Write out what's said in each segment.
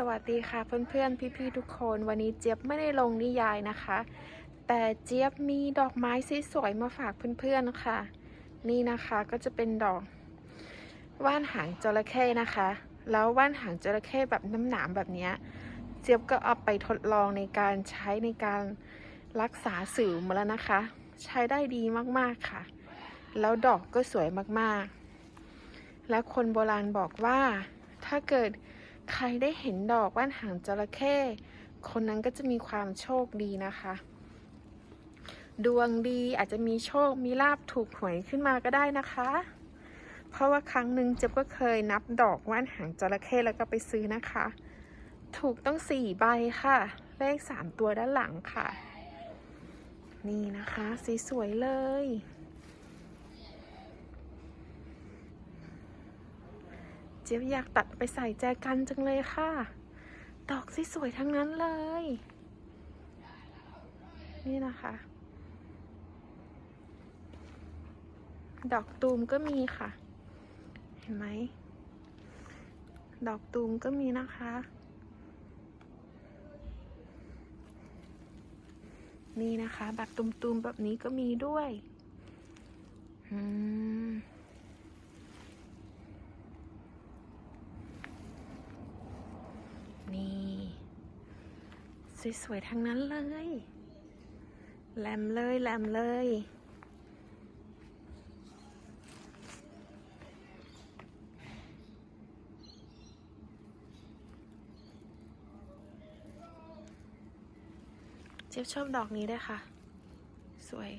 สวัสดีค่ะเพื่อนๆ พี่ๆ ทุกคนวันนี้เจี๊ยบไม่ได้ลงนิยายนะคะ แต่เจี๊ยบมีดอกไม้สวยๆมาฝากเพื่อนๆค่ะ นี่นะคะก็จะเป็นดอกว่านหางจระเข้นะคะ แล้วว่านหางจระเข้แบบน้ำหนามแบบนี้เจี๊ยบก็เอาไปทดลองในการใช้ในการรักษาสิวมาแล้วนะคะ ใช้ได้ดีมากๆค่ะ แล้วดอกก็สวยมากๆ และคนโบราณบอกว่าถ้าเกิด ใครได้เห็นดอกว่านหางจระเข้คนนั้นก็จะมีความโชคดีนะคะ ดวงดีอาจจะมีโชคมีลาบถูกหวยขึ้นมาก็ได้นะคะ เพราะว่าครั้งหนึ่งเจ็บก็เคยนับดอกว่านหางจระเข้แล้วก็ไปซื้อนะคะ ถูกต้องสี่ใบค่ะ เลขสามตัวด้านหลังค่ะ นี่นะคะ สีสวยเลย เจี๊ยบอยากตัดไปใส่แจกันจังเลยค่ะ ดอกสวยๆทั้งนั้นเลย นี่นะคะ ดอกตูมก็มีค่ะ เห็นไหม ดอกตูมก็มีนะคะ นี่นะคะ แบบตุมๆแบบนี้ก็มีด้วย อืม นี่ สวยๆทั้งนั้นเลยแหลมเลยแหลมเลยเจี๊ยบชอบดอกนี้ด้วยค่ะ สวย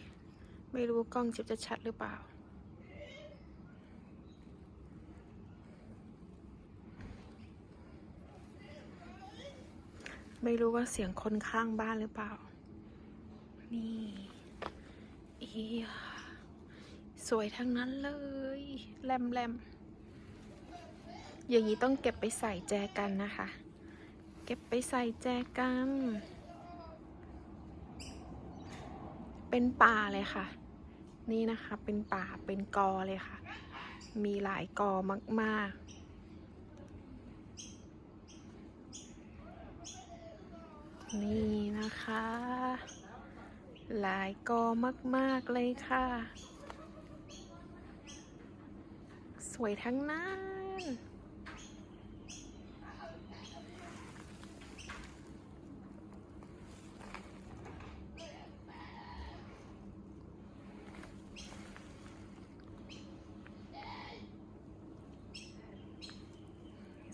ไม่รู้กล้องเจี๊ยบจะชัดหรือเปล่า ไม่รู้ว่าเสียงคนข้างบ้านหรือเปล่า นี่อีสวยทั้งนั้นเลย แลมแลมอย่างนี้ต้องเก็บไปใส่แจกันนะคะ เก็บไปใส่แจกัน เป็นป่าเลยค่ะ นี่นะคะ เป็นป่าเป็นกอเลยค่ะ มีหลายกอมาก ๆ นี่นะคะ หลายกอมากๆเลยค่ะ สวยทั้งนั้น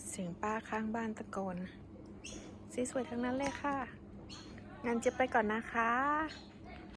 เสียงป้าข้างบ้านตะโกน สวยๆทั้งนั้นเลยค่ะ งั้นเจ็บไปก่อนนะคะ